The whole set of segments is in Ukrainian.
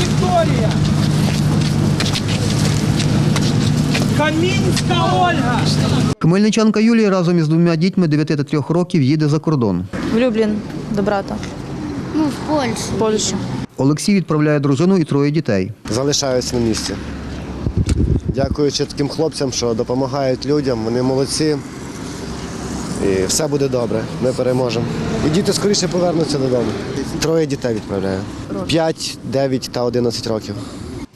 Вікторія. Камінська Ольга. Хмельничанка Юлія разом із двома дітьми 9 та 3 років їде за кордон. В Люблін до брата, Ну, в Польщу. в Польщу. Олексій відправляє дружину і троє дітей. залишаються на місці. Дякуючи таким хлопцям, що допомагають людям, вони молодці. І все буде добре, ми переможемо. І діти скоріше повернуться додому. Троє дітей відправляю. 5, 9 та 11 років.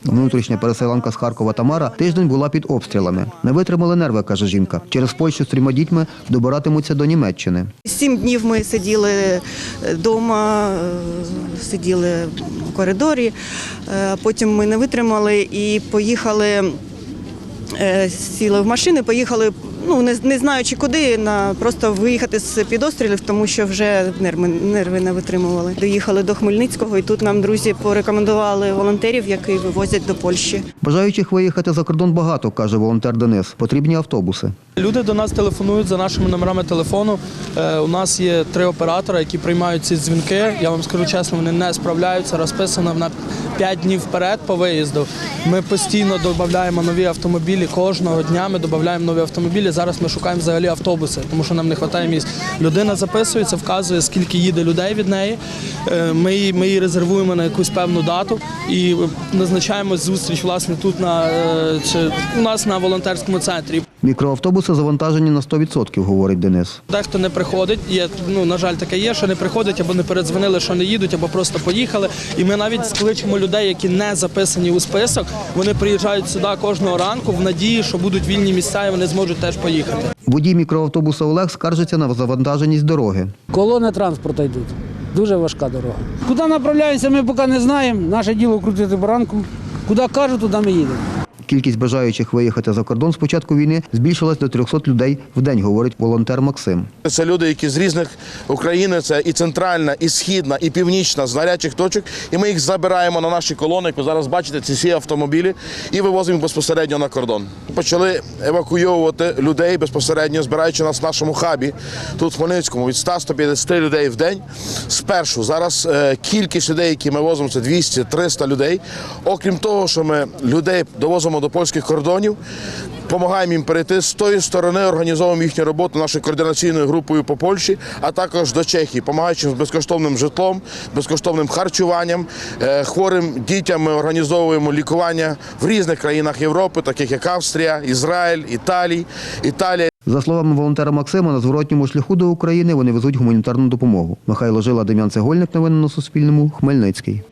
Внутрішня переселенка з Харкова Тамара тиждень була під обстрілами. Не витримали нерви, каже жінка. Через Польщу з трьома дітьми добиратимуться до Німеччини. Сім днів ми сиділи вдома, сиділи в коридорі. Е, Потім ми не витримали і поїхали, е, сіли в машини, поїхали, ну не, не знаючи куди, на просто виїхати з під обстрілів, тому що вже нерви, нерви не витримували. Доїхали до Хмельницького, і тут нам друзі порекомендували волонтерів, які вивозять до Польщі. Бажаючих виїхати за кордон багато, каже волонтер Денис. Потрібні автобуси. Люди до нас телефонують за нашими номерами телефону. Е, у нас є три оператора, які приймають ці дзвінки. Я вам скажу чесно, вони не справляються. Розписано на 5 днів вперед по виїзду. Ми постійно додаємо нові автомобілі. Кожного дня ми додаємо нові автомобілі. Зараз ми шукаємо взагалі автобуси, тому що нам не вистачає місць. Людина записується, вказує, скільки їде людей від неї. Е, Ми її, ми її резервуємо на якусь певну дату і назначаємо зустріч власне тут на е, чи у нас на волонтерському центрі. Мікроавтобуси завантажені на 100%, говорить Денис. Дехто не приходить. Є ну на жаль, таке є, що не приходять або не передзвонили, що не їдуть, або просто поїхали. І ми навіть скличемо людей, які не записані у список. Вони приїжджають сюди кожного ранку в надії, що будуть вільні місця, і вони зможуть теж поїхати. Водій мікроавтобуса Олег скаржиться на завантаженість дороги. Колони транспорту йдуть. Дуже важка дорога. Куди направляємося, ми поки не знаємо. Наше діло крутити баранку. Куди кажуть, туди ми їдемо. Кількість бажаючих виїхати за кордон з початку війни збільшилась до 300 людей в день, говорить волонтер Максим. Це люди, які з різних України, це і центральна, і східна, і північна, з гарячих точок. І ми їх забираємо на наші колони. Як ви зараз бачите, ці всі автомобілі, і вивозимо безпосередньо на кордон. Почали евакуйовувати людей безпосередньо, збираючи нас в нашому хабі тут в Хмельницькому від 100-150 людей в день. Спершу зараз е, кількість людей, які ми возимо, це 200-300 людей. Окрім того, що ми людей довозимо до польських кордонів. Допомагаємо їм перейти з тої сторони, організовуємо їхню роботу нашою координаційною групою по Польщі, а також до Чехії, допомагаючи з безкоштовним житлом, безкоштовним харчуванням. Е, Хворим дітям ми організовуємо лікування в різних країнах Європи, таких як Австрія, Ізраїль, Італій, Італія. За словами волонтера Максима, на зворотньому шляху до України вони везуть гуманітарну допомогу. Михайло Жила, Дем'ян Цегольник. Новини на Суспільному. Хмельницький.